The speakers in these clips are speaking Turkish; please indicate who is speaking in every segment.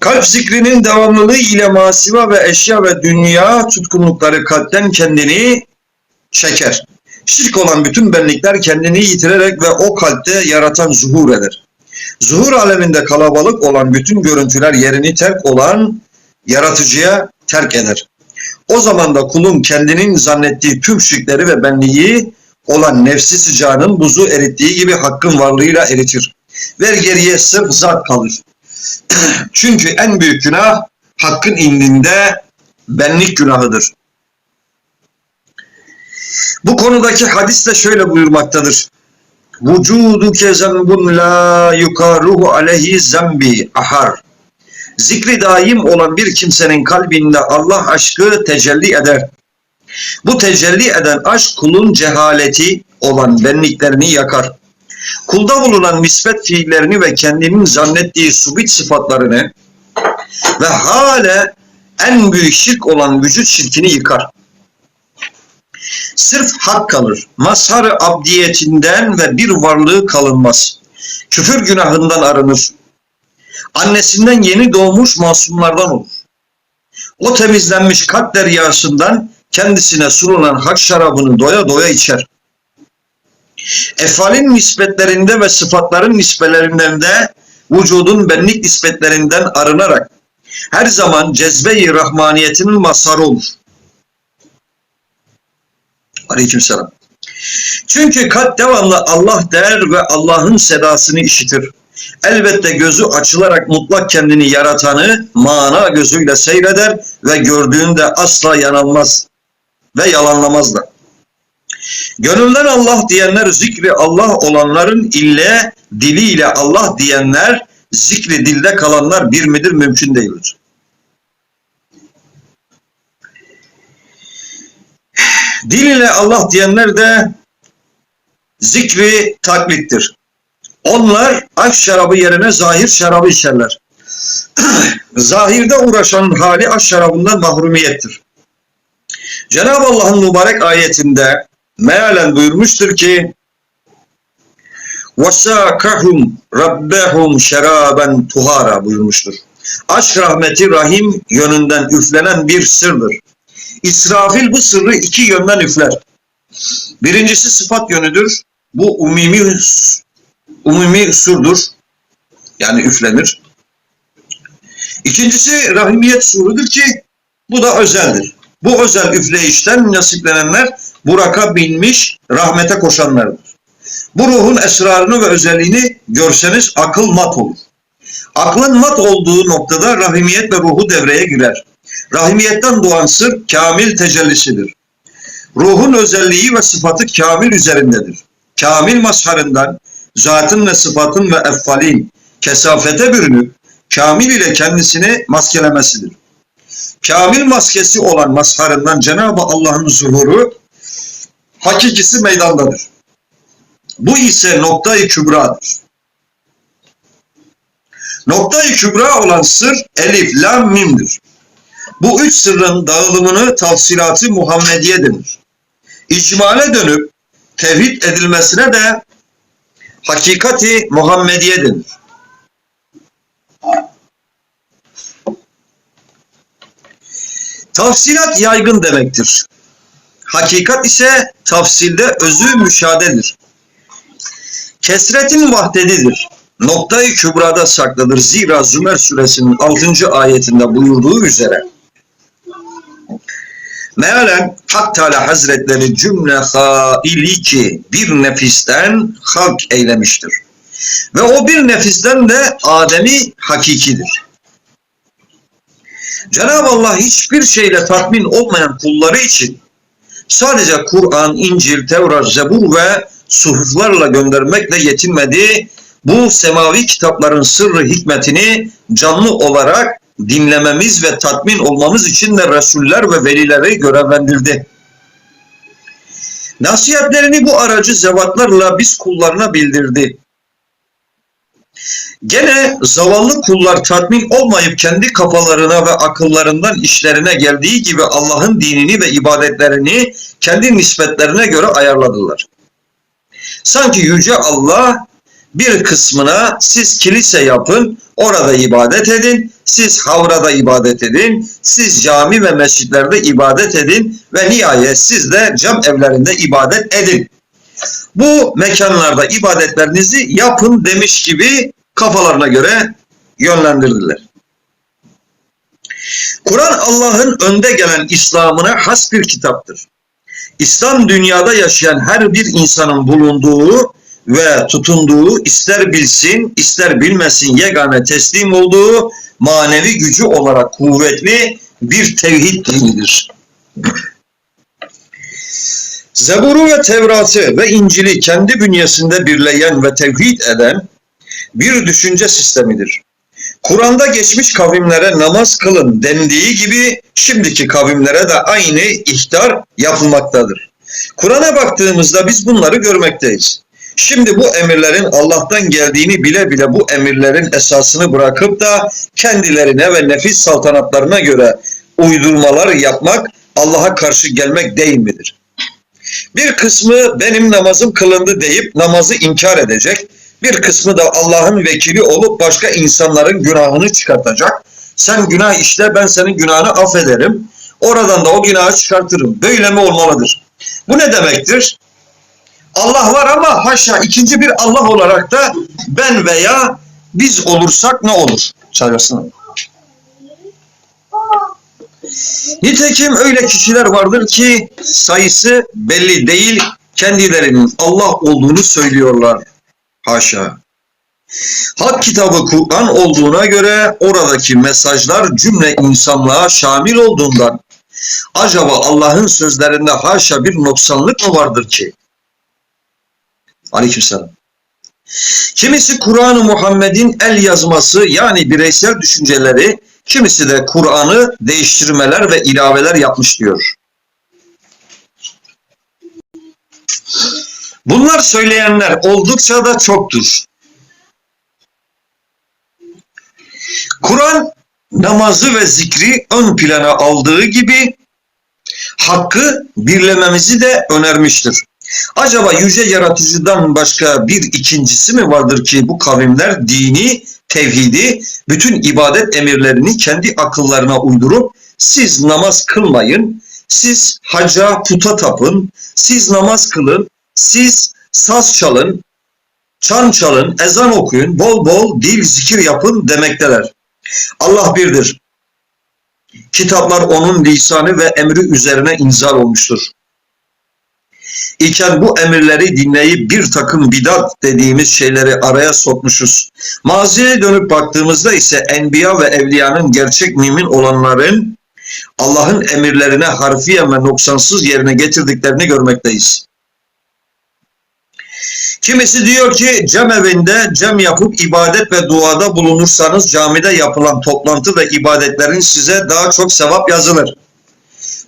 Speaker 1: Kalp zikrinin devamlılığı ile masiva ve eşya ve dünya tutkunlukları kalpten kendini çeker. Şirk olan bütün benlikler kendini yitirerek ve o kalpte yaratan zuhur eder. Zuhur aleminde kalabalık olan bütün görüntüler yerini terk olan yaratıcıya terk eder. O zaman da kulun kendinin zannettiği tüm şirkleri ve benliği olan nefsi sıcağının buzu erittiği gibi hakkın varlığıyla eritir. Ve geriye sırf zat kalır. Çünkü en büyük günah hakkın indinde benlik günahıdır. Bu konudaki hadis de şöyle buyurmaktadır. Vücuduke zembun la yukaruhu aleyhi zembi ahar. Zikri daim olan bir kimsenin kalbinde Allah aşkı tecelli eder. Bu tecelli eden aşk kulun cehaleti olan benliklerini yakar. Kulda bulunan nispet fiillerini ve kendinin zannettiği subit sıfatlarını ve hale en büyük şirk olan vücut şirkini yıkar. Sırf hak kalır. Mazhar abdiyetinden ve bir varlığı kalınmaz. Küfür günahından arınır. Annesinden yeni doğmuş masumlardan olur. O temizlenmiş kalp deryasından kendisine sunulan hak şarabını doya doya içer. Efalin nispetlerinde ve sıfatların nispelerinden de vücudun benlik nispetlerinden arınarak her zaman cezbe-i rahmaniyetinin mazharı olur. Aleykümselam. Çünkü kalp devamlı Allah der ve Allah'ın sedasını işitir. Elbette gözü açılarak mutlak kendini yaratanı mana gözüyle seyreder ve gördüğünde asla yanılmaz ve yalanlamaz da. Gönülden Allah diyenler zikri Allah olanların ille diliyle Allah diyenler zikri dilde kalanlar bir midir mümkün değildir. Dil ile Allah diyenler de zikri taklittir. Onlar aşk şarabı yerine zahir şarabı içerler. Zahirde uğraşan hali aşk şarabından mahrumiyettir. Cenab-ı Allah'ın mübarek ayetinde mealen buyurmuştur ki وَسَاكَهُمْ رَبَّهُمْ şeraben tuhara buyurmuştur. Aşk rahmeti rahim yönünden üflenen bir sırdır. İsrafil bu sırrı iki yönden üfler. Birincisi sıfat yönüdür. Bu umumi umumi surdur. Yani üflenir. İkincisi rahimiyet surudur ki bu da özeldir. Bu özel üfleyişten nasiplenenler buraka binmiş rahmete koşanlardır. Bu ruhun esrarını ve özelliğini görseniz akıl mat olur. Aklın mat olduğu noktada rahimiyet ve ruhu devreye girer. Rahimiyetten doğan sır kamil tecellisidir. Ruhun özelliği ve sıfatı kamil üzerindedir. Kamil mazharından zatın ve sıfatın ve effalin kesafete bürünüp kamil ile kendisini maskelemesidir. Kamil maskesi olan mazharından Cenab-ı Allah'ın zuhuru hakikisi meydandadır. Bu ise noktayı kübradır. Noktayı kübra olan sır elif, lam, mimdir. Bu üç sırrın dağılımını tafsilatı Muhammediye denir. İcmale dönüp tevhid edilmesine de hakikati Muhammediye denir. Tafsilat yaygın demektir. Hakikat ise tafsilde özü müşadedir. Kesretin vahdedidir. Noktayı kübrada saklıdır. Zira Zümer suresinin 6. ayetinde buyurduğu üzere. Mealen Hak Teala Hazretleri cümle haili ki bir nefisten halk eylemiştir. Ve o bir nefisten de Adem'i hakikidir. Cenab-ı Allah hiçbir şeyle tatmin olmayan kulları için sadece Kur'an, İncil, Tevrat, Zebur ve suhuflarla göndermekle yetinmedi. Bu semavi kitapların sırrı hikmetini canlı olarak dinlememiz ve tatmin olmamız için de Resuller ve velileri görevlendirdi. Nasihatlerini bu aracı zevatlarla biz kullarına bildirdi. Gene zavallı kullar tatmin olmayıp kendi kafalarına ve akıllarından işlerine geldiği gibi Allah'ın dinini ve ibadetlerini kendi nispetlerine göre ayarladılar. Sanki Yüce Allah bir kısmına siz kilise yapın, orada ibadet edin. Siz havrada ibadet edin. Siz cami ve mescitlerde ibadet edin. Ve nihayet siz de cam evlerinde ibadet edin. Bu mekanlarda ibadetlerinizi yapın demiş gibi kafalarına göre yönlendirdiler. Kur'an Allah'ın önde gelen İslam'ına has bir kitaptır. İslam dünyada yaşayan her bir insanın bulunduğu ve tutunduğu ister bilsin ister bilmesin yegane teslim olduğu manevi gücü olarak kuvvetli bir tevhid dinidir. Zebur'u ve Tevrat'ı ve İncil'i kendi bünyesinde birleyen ve tevhid eden bir düşünce sistemidir. Kur'an'da geçmiş kavimlere namaz kılın dendiği gibi şimdiki kavimlere de aynı ihtar yapılmaktadır. Kur'an'a baktığımızda biz bunları görmekteyiz. Şimdi bu emirlerin Allah'tan geldiğini bile bile bu emirlerin esasını bırakıp da kendilerine ve nefis saltanatlarına göre uydurmalar yapmak Allah'a karşı gelmek değil midir? Bir kısmı benim namazım kılındı deyip namazı inkar edecek. Bir kısmı da Allah'ın vekili olup başka insanların günahını çıkartacak. Sen günah işle ben senin günahını affederim. Oradan da o günahı çıkartırım. Böyle mi olmalıdır? Bu ne demektir? Allah var ama haşa ikinci bir Allah olarak da ben veya biz olursak ne olur? Çağırsın. Nitekim öyle kişiler vardır ki sayısı belli değil, kendilerinin Allah olduğunu söylüyorlar. Haşa. Hak kitabı Kur'an olduğuna göre oradaki mesajlar cümle insanlığa şamil olduğundan acaba Allah'ın sözlerinde haşa bir noksanlık mı vardır ki? Aleykümselam. Kimisi Kur'an-ı Muhammed'in el yazması yani bireysel düşünceleri, kimisi de Kur'an'ı değiştirmeler ve ilaveler yapmış diyor. Bunlar söyleyenler oldukça da çoktur. Kur'an namazı ve zikri ön plana aldığı gibi hakkı birlememizi de önermiştir. Acaba yüce yaratıcıdan başka bir ikincisi mi vardır ki bu kavimler dini, tevhidi, bütün ibadet emirlerini kendi akıllarına uydurup siz namaz kılmayın, siz haca puta tapın, siz namaz kılın, siz saz çalın, çan çalın, ezan okuyun, bol bol dil zikir yapın demekteler. Allah birdir. Kitaplar onun lisanı ve emri üzerine inzal olmuştur. İken bu emirleri dinleyip bir takım bidat dediğimiz şeyleri araya sokmuşuz. Maziye dönüp baktığımızda ise enbiya ve evliyanın gerçek mümin olanların Allah'ın emirlerine harfiyen ve noksansız yerine getirdiklerini görmekteyiz. Kimisi diyor ki cem evinde cem yapıp ibadet ve duada bulunursanız camide yapılan toplantı ve ibadetlerin size daha çok sevap yazılır.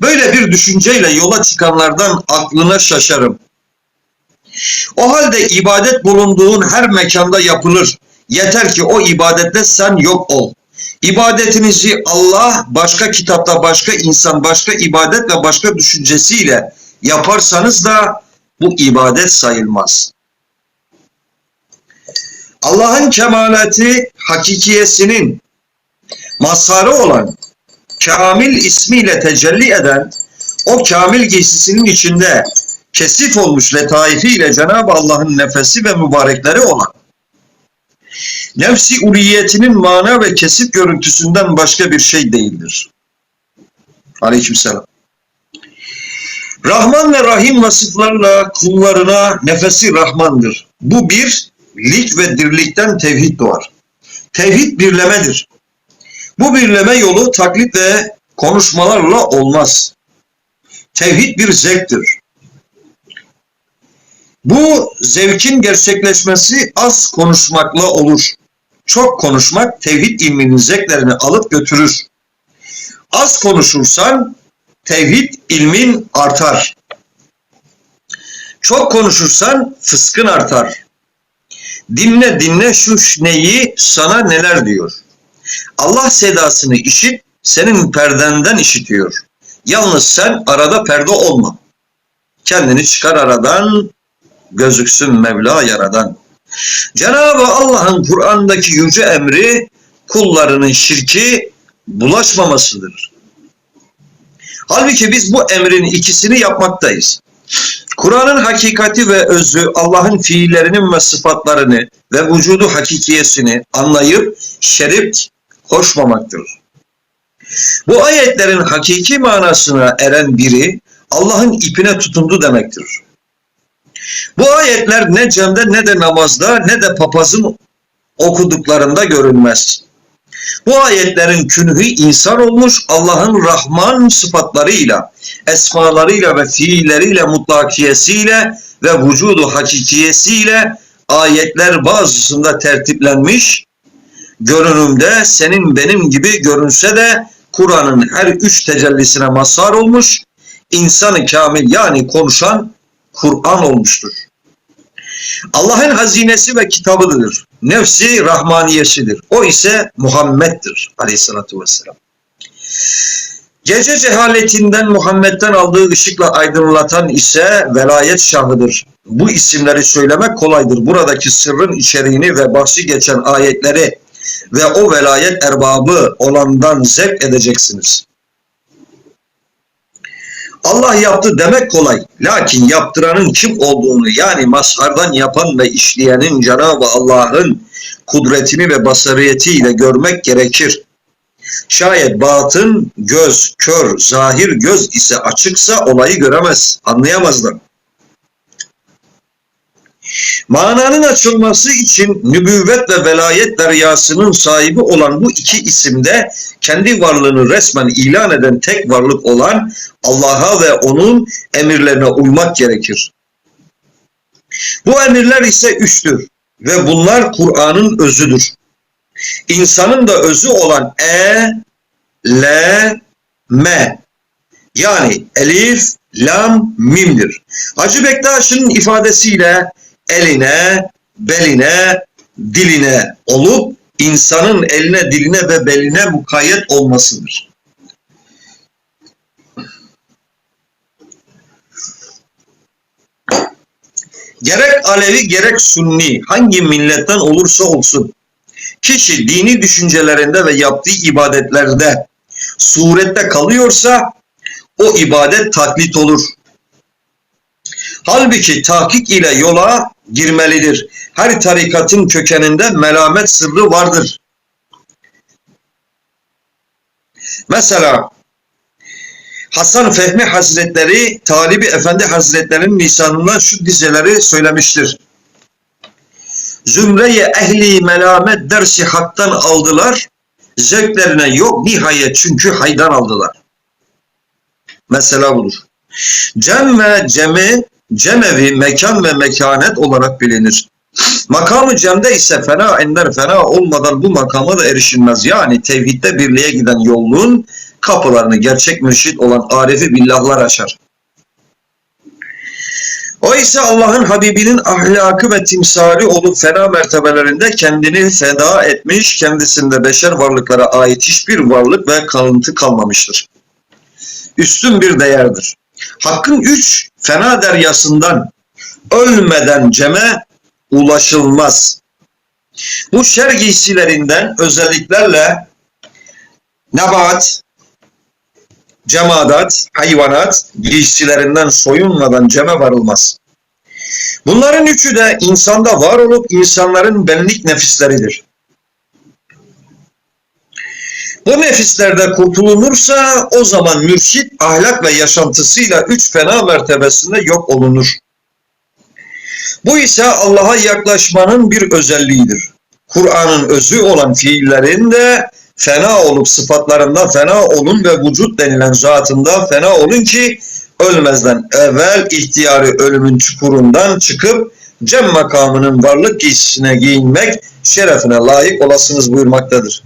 Speaker 1: Böyle bir düşünceyle yola çıkanlardan aklına şaşarım. O halde ibadet bulunduğun her mekanda yapılır. Yeter ki o ibadette sen yok ol. İbadetinizi Allah başka kitapta başka insan başka ibadet ve başka düşüncesiyle yaparsanız da bu ibadet sayılmaz. Allah'ın kemalati hakikiyesinin mazharı olan kamil ismiyle tecelli eden o kamil giysisinin içinde kesif olmuş letaifiyle Cenab-ı Allah'ın nefesi ve mübarekleri olan nefsi uliyetinin mana ve kesif görüntüsünden başka bir şey değildir. Aleykümselam. Rahman ve Rahim vasıflarla kullarına nefesi Rahmandır. Bu bir lik ve dirlikten tevhid doğar. Tevhid birlemedir. Bu birleme yolu taklit ve konuşmalarla olmaz. Tevhid bir zevktir. Bu zevkin gerçekleşmesi az konuşmakla olur. Çok konuşmak tevhid ilminin zevklerini alıp götürür. Az konuşursan tevhid ilmin artar. Çok konuşursan fıskın artar. Dinle dinle şu neyi sana neler diyor. Allah sedasını işit, senin perdenden işitiyor. Yalnız sen arada perde olma. Kendini çıkar aradan, gözüksün Mevla yaradan. Cenab-ı Allah'ın Kur'an'daki yüce emri kullarının şirki bulaşmamasıdır. Halbuki biz bu emrin ikisini yapmaktayız. Kur'an'ın hakikati ve özü Allah'ın fiillerinin ve sıfatlarını ve vücudu hakikiyesini anlayıp şerik koşmamaktır. Bu ayetlerin hakiki manasına eren biri Allah'ın ipine tutundu demektir. Bu ayetler ne cemde ne de namazda ne de papazın okuduklarında görünmez. Bu ayetlerin künhü insan olmuş Allah'ın Rahman sıfatlarıyla, esmalarıyla ve fiilleriyle, mutlakiyesiyle ve vücudu hakikiyesiyle ayetler bazısında tertiplenmiş, görünümde senin benim gibi görünse de Kur'an'ın her üç tecellisine mazhar olmuş, insanı kamil yani konuşan Kur'an olmuştur. Allah'ın hazinesi ve kitabıdır. Nefsi rahmaniyesidir. O ise Muhammed'dir aleyhissalatü vesselam. Gece cehaletinden Muhammed'den aldığı ışıkla aydınlatan ise velayet şahıdır. Bu isimleri söylemek kolaydır. Buradaki sırrın içeriğini ve bahsi geçen ayetleri ve o velayet erbabı olandan zevk edeceksiniz. Allah yaptı demek kolay. Lakin yaptıranın kim olduğunu yani mazhardan yapan ve işleyenin Cenab-ı Allah'ın kudretini ve basariyetiyle görmek gerekir. Şayet batın göz kör, zahir göz ise açıksa olayı göremez, anlayamazlar. Mananın açılması için nübüvvet ve velayet deryasının sahibi olan bu iki isimde kendi varlığını resmen ilan eden tek varlık olan Allah'a ve onun emirlerine uymak gerekir. Bu emirler ise üçtür ve bunlar Kur'an'ın özüdür. İnsanın da özü olan E, L, M yani elif, lam, mimdir. Hacı Bektaş'ın ifadesiyle eline, beline, diline olup insanın eline, diline ve beline mukayyet olmasıdır. Gerek Alevi gerek Sunni hangi milletten olursa olsun kişi dini düşüncelerinde ve yaptığı ibadetlerde surette kalıyorsa o ibadet taklit olur. Halbuki tahkik ile yola girmelidir. Her tarikatın kökeninde melamet sırrı vardır. Mesela Hasan Fehmi Hazretleri Talibi Efendi Hazretlerinin lisanından şu dizeleri söylemiştir. Zümreye ehli melamet dersi haktan aldılar. Zevklerine yok nihayet çünkü haydan aldılar. Mesela budur. Cem ve cemi cemevi mekan ve mekanet olarak bilinir. Makamı cemde ise fena ender fena olmadan bu makama da erişilmez. Yani tevhidde birliğe giden yolluğun kapılarını gerçek mürşit olan arifi billahlar açar. O ise Allah'ın Habibinin ahlakı ve timsali olup fena mertebelerinde kendini feda etmiş, kendisinde beşer varlıklara ait hiçbir varlık ve kalıntı kalmamıştır. Üstün bir değerdir. Hakkın üç fena deryasından ölmeden ceme ulaşılmaz. Bu şer giysilerinden özelliklerle nebat, cemadat, hayvanat giysilerinden soyunmadan ceme varılmaz. Bunların üçü de insanda var olup insanların benlik nefisleridir. Bu nefislerde kurtulunursa o zaman mürşit ahlak ve yaşantısıyla üç fena mertebesinde yok olunur. Bu ise Allah'a yaklaşmanın bir özelliğidir. Kur'an'ın özü olan fiillerin de fena olup sıfatlarında fena olun ve vücut denilen zatında fena olun ki ölmezden evvel ihtiyarı ölümün çukurundan çıkıp cem makamının varlık giysisine giyinmek şerefine layık olasınız buyurmaktadır.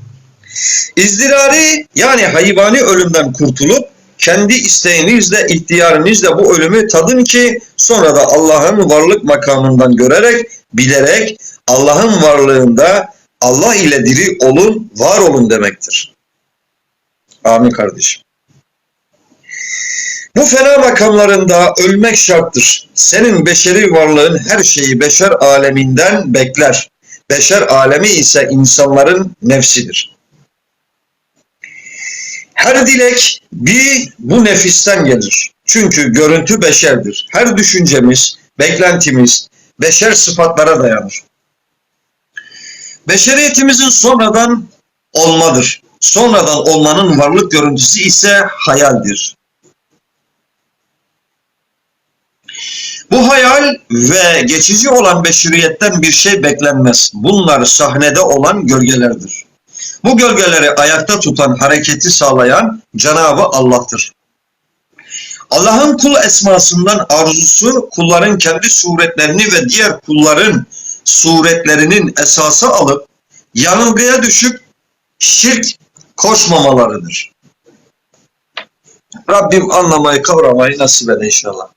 Speaker 1: İzdirari yani hayvani ölümden kurtulup kendi isteğinizle, ihtiyarınızla bu ölümü tadın ki sonra da Allah'ın varlık makamından görerek, bilerek Allah'ın varlığında Allah ile diri olun, var olun demektir. Amin kardeşim. Bu fena makamlarında ölmek şarttır. Senin beşeri varlığın her şeyi beşer aleminden bekler. beşer alemi ise insanların nefsidir. Her dilek bir bu nefisten gelir. Çünkü görüntü beşerdir. Her düşüncemiz, beklentimiz beşer sıfatlara dayanır. Beşeriyetimizin sonradan olmadır. Sonradan olmanın varlık görüntüsü ise hayaldir. Bu hayal ve geçici olan beşeriyetten bir şey beklenmez. Bunlar sahnede olan gölgelerdir. Bu gölgeleri ayakta tutan, hareketi sağlayan Cenabı Allah'tır. Allah'ın kul esmasından arzusu kulların kendi suretlerini ve diğer kulların suretlerinin esası alıp yanılgıya düşüp şirk koşmamalarıdır. Rabbim anlamayı kavramayı nasip ede inşallah.